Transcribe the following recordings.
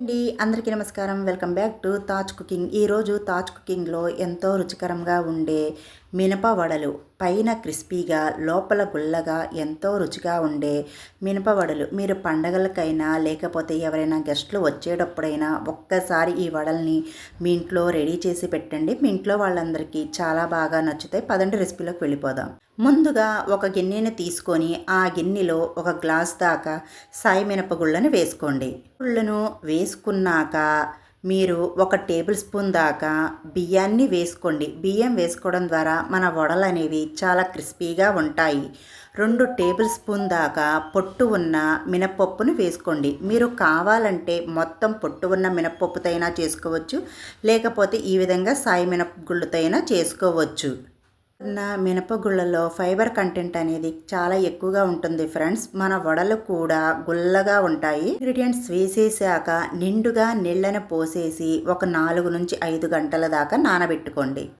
అండి అందరికీ నమస్కారం. Welcome back to Taj cooking. ఈరోజు తాజ్ కుకింగ్లో ఎంతో రుచికరంగా ఉండే మినప వడలు పైన క్రిస్పీగా లోపల గుల్లగా ఎంతో రుచిగా ఉండే మినప వడలు మీరు పండగలకైనా లేకపోతే ఎవరైనా గెస్ట్లు వచ్చేటప్పుడైనా ఒక్కసారి ఈ వడల్ని మీ ఇంట్లో రెడీ చేసి పెట్టండి. మీ ఇంట్లో వాళ్ళందరికీ చాలా బాగా నచ్చుతాయి. పదండి రెసిపీలోకి వెళ్ళిపోదాం. ముందుగా ఒక గిన్నెని తీసుకొని ఆ గిన్నెలో ఒక గ్లాస్ దాకా సాయి మినపగుళ్ళను వేసుకోండి. గుళ్ళను వేసుకున్నాక మీరు ఒక టేబుల్ స్పూన్ దాకా బియ్యాన్ని వేసుకోండి. బియ్యం వేసుకోవడం ద్వారా మన వడలు అనేవి చాలా క్రిస్పీగా ఉంటాయి. రెండు టేబుల్ స్పూన్ దాకా పొట్టు ఉన్న మినపప్పును వేసుకోండి. మీరు కావాలంటే మొత్తం పొట్టు ఉన్న మినపప్పుతో అయినా చేసుకోవచ్చు. లేకపోతే ఈ విధంగా సాయి మినపగుళ్ళతో అయినా చేసుకోవచ్చు. ఉన్న మినపగుళ్ళలో ఫైబర్ కంటెంట్ అనేది చాలా ఎక్కువగా ఉంటుంది ఫ్రెండ్స్. మన వడలు కూడా గుల్లగా ఉంటాయి. ఇంగ్రీడియంట్స్ వేసేసాక నిండుగా నీళ్ళని పోసేసి ఒక నాలుగు నుంచి ఐదు గంటల దాకా నానబెట్టుకోండి.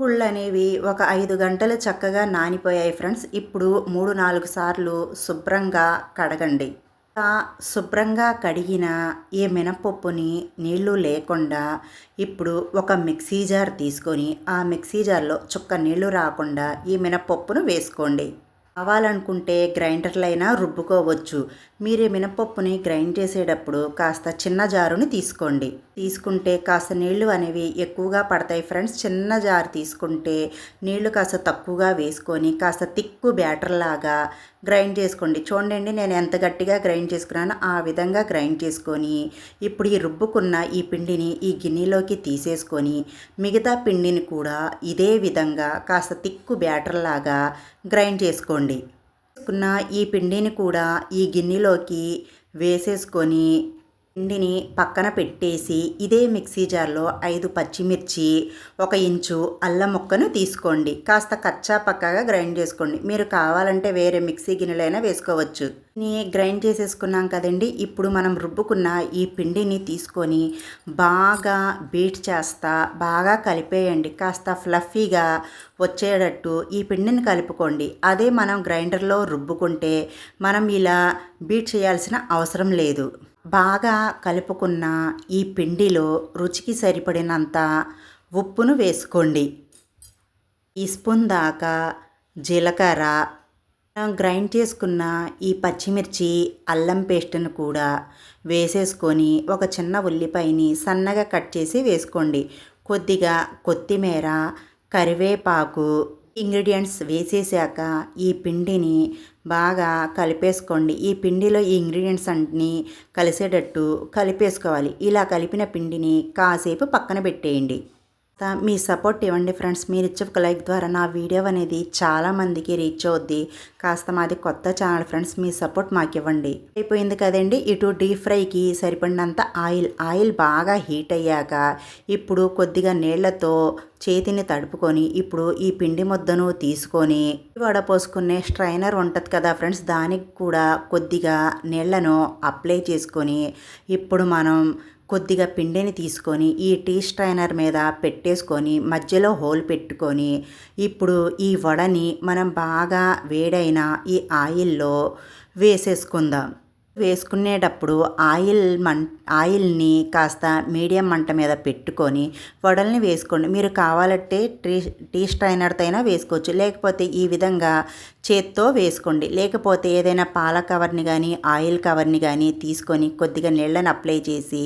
గుళ్ళు అనేవి ఒక ఐదు గంటలు చక్కగా నానిపోయాయి ఫ్రెండ్స్. ఇప్పుడు మూడు నాలుగు సార్లు శుభ్రంగా కడగండి. శుభ్రంగా కడిగిన ఈ మినపప్పుని నీళ్ళు లేకుండా ఇప్పుడు ఒక మిక్సీ జార్ తీసుకొని ఆ మిక్సీ జార్లో చుక్క నీళ్ళు రాకుండా ఈ మినపప్పును వేసుకోండి. కావాలనుకుంటే గ్రైండర్లైనా రుబ్బుకోవచ్చు. మీరు మినపప్పుని గ్రైండ్ చేసేటప్పుడు కాస్త చిన్న జారుని తీసుకోండి. తీసుకుంటే కాస్త నీళ్ళు అనేవి ఎక్కువగా పడతాయి ఫ్రెండ్స్. చిన్న జారు తీసుకుంటే నీళ్ళు కాస్త తక్కువగా వేసుకొని కాస్త తిక్కు బ్యాటర్ లాగా గ్రైండ్ చేసుకోండి. చూడండి నేను ఎంత గట్టిగా గ్రైండ్ చేసుకున్నానో ఆ విధంగా గ్రైండ్ చేసుకొని ఇప్పుడు ఈ రుబ్బుకున్న ఈ పిండిని ఈ గిన్నెలోకి తీసేసుకొని మిగతా పిండిని కూడా ఇదే విధంగా కాస్త తిక్కు బ్యాటర్ లాగా గ్రైండ్ చేసుకోండి. చేసుకున్న ఈ పిండిని కూడా ఈ గిన్నెలోకి వేసేసుకొని పిండిని పక్కన పెట్టేసి ఇదే మిక్సీ జార్లో ఐదు పచ్చిమిర్చి ఒక ఇంచు అల్లం ముక్కను తీసుకోండి. కాస్త కచ్చా పక్కగా గ్రైండ్ చేసుకోండి. మీరు కావాలంటే వేరే మిక్సీ గిన్నెలైనా వేసుకోవచ్చు. గ్రైండ్ చేసేసుకున్నాం కదండి. ఇప్పుడు మనం రుబ్బుకున్న ఈ పిండిని తీసుకొని బాగా బీట్ చేస్తా బాగా కలిపేయండి. కాస్త ఫ్లఫీగా వచ్చేటట్టు ఈ పిండిని కలుపుకోండి. అదే మనం గ్రైండర్లో రుబ్బుకుంటే మనం ఇలా బీట్ చేయాల్సిన అవసరం లేదు. బాగా కలుపుకున్న ఈ పిండిలో రుచికి సరిపడినంత ఉప్పును వేసుకోండి. ఈ స్పూన్ దాకా జీలకర్ర గ్రైండ్ చేసుకున్న ఈ పచ్చిమిర్చి అల్లం పేస్ట్ను కూడా వేసేసుకొని ఒక చిన్న ఉల్లిపాయని సన్నగా కట్ చేసి వేసుకోండి. కొద్దిగా కొత్తిమీర కరివేపాకు ఇంగ్రీడియంట్స్ వేసేసాక ఈ పిండిని బాగా కలిపేసుకోండి. ఈ పిండిలో ఈ ఇంగ్రీడియంట్స్ అన్ని కలిసేటట్టు కలిపేసుకోవాలి. ఇలా కలిపిన పిండిని కాసేపు పక్కన పెట్టేయండి. మీ సపోర్ట్ ఇవ్వండి ఫ్రెండ్స్. మీరు ఇచ్చే ఒక లైక్ ద్వారా నా వీడియో అనేది చాలామందికి రీచ్ అవుద్ది. కాస్త మాది కొత్త ఛానల్ ఫ్రెండ్స్ మీ సపోర్ట్ మాకు ఇవ్వండి. అయిపోయింది కదండి. ఇటు డీప్ ఫ్రైకి సరిపడినంత ఆయిల్ ఆయిల్ బాగా హీట్ అయ్యాక ఇప్పుడు కొద్దిగా నీళ్ళతో చేతిని తడుపుకొని ఇప్పుడు ఈ పిండి ముద్దను తీసుకొని వడపోసుకునే స్ట్రైనర్ ఉంటుంది కదా ఫ్రెండ్స్. దానికి కూడా కొద్దిగా నీళ్ళను అప్లై చేసుకొని ఇప్పుడు మనం కొద్దిగా పిండిని తీసుకొని ఈ టీ స్ట్రైనర్ మీద పెట్టేసుకొని మధ్యలో హోల్ పెట్టుకొని ఇప్పుడు ఈ వడని మనం బాగా వేడైన ఈ ఆయిల్లో వేసేసుకుందాం. వేసుకునేటప్పుడు ఆయిల్ మం ఆయిల్ని కాస్త మీడియం మంట మీద పెట్టుకొని వడల్ని వేసుకోండి. మీరు కావాలంటే టీ టీ స్ట్రైనర్తో అయినా వేసుకోవచ్చు. లేకపోతే ఈ విధంగా చేత్తో వేసుకోండి. లేకపోతే ఏదైనా పాల కవర్ని కానీ ఆయిల్ కవర్ని కానీ తీసుకొని కొద్దిగా నీళ్ళని అప్లై చేసి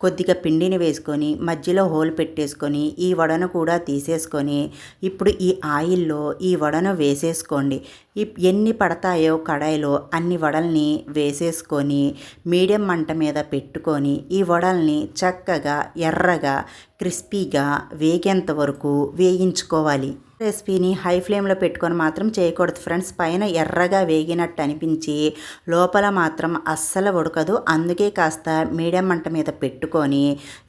కొద్దిగా పిండిని వేసుకొని మధ్యలో హోల్ పెట్టేసుకొని ఈ వడను కూడా తీసేసుకొని ఇప్పుడు ఈ ఆయిల్లో ఈ వడను వేసేసుకోండి. ఎన్ని పడతాయో కడాయిలో అన్ని వడల్ని వేసేసుకొని మీడియం మంట మీద పెట్టుకొని ఈ వడల్ని చక్కగా ఎర్రగా క్రిస్పీగా వేగేంత వరకు వేయించుకోవాలి. రెసిపీని హై ఫ్లేమ్లో పెట్టుకొని మాత్రం చేయకూడదు ఫ్రెండ్స్. పైన ఎర్రగా వేగినట్టు అనిపించి లోపల మాత్రం అస్సలు ఉడకదు. అందుకే కాస్త మీడియం మంట మీద పెట్టుకొని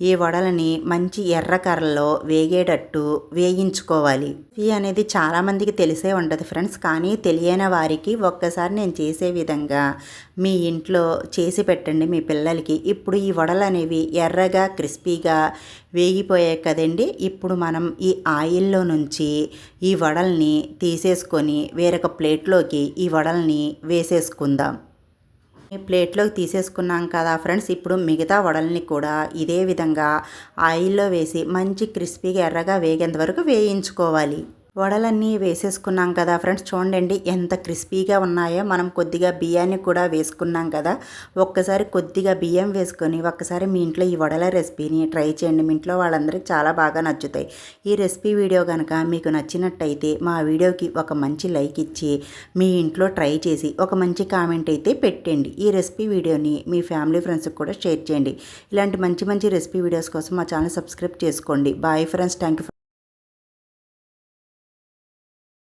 ఈ వడలని మంచి ఎర్ర కర్రలో వేగేటట్టు వేయించుకోవాలి. ఈ అనేది చాలామందికి తెలిసే ఉండదు ఫ్రెండ్స్. కానీ తెలియని వారికి ఒక్కసారి నేను చేసే విధంగా మీ ఇంట్లో చేసి పెట్టండి మీ పిల్లలకి. ఇప్పుడు ఈ వడలు అనేవి ఎర్రగా క్రిస్పీగా వేగిపోయాయి కదండి. ఇప్పుడు మనం ఈ ఆయిల్లో నుంచి ఈ వడల్ని తీసేసుకొని వేరొక ప్లేట్లోకి ఈ వడల్ని వేసేసుకుందాం. ఈ ప్లేట్లోకి తీసేసుకున్నాం కదా ఫ్రెండ్స్ ఇప్పుడు మిగతా వడల్ని కూడా ఇదే విధంగా ఆయిల్లో వేసి మంచి క్రిస్పీగా ఎర్రగా వేగేంత వరకు వేయించుకోవాలి. వడలన్నీ వేసేసుకున్నాం కదా ఫ్రెండ్స్. చూడండి ఎంత క్రిస్పీగా ఉన్నాయో. మనం కొద్దిగా బియ్యాన్ని కూడా వేసుకున్నాం కదా. ఒక్కసారి కొద్దిగా బియ్యం వేసుకొని ఒక్కసారి మీ ఇంట్లో ఈ వడల రెసిపీని ట్రై చేయండి. మీ ఇంట్లో వాళ్ళందరికీ చాలా బాగా నచ్చుతాయి. ఈ రెసిపీ వీడియో కనుక మీకు నచ్చినట్టయితే మా వీడియోకి ఒక మంచి లైక్ ఇచ్చి మీ ఇంట్లో ట్రై చేసి ఒక మంచి కామెంట్ అయితే పెట్టండి. ఈ రెసిపీ వీడియోని మీ ఫ్యామిలీ ఫ్రెండ్స్కి కూడా షేర్ చేయండి. ఇలాంటి మంచి మంచి రెసిపీ వీడియోస్ కోసం మా ఛానల్ సబ్స్క్రైబ్ చేసుకోండి. Bye friends. Thank you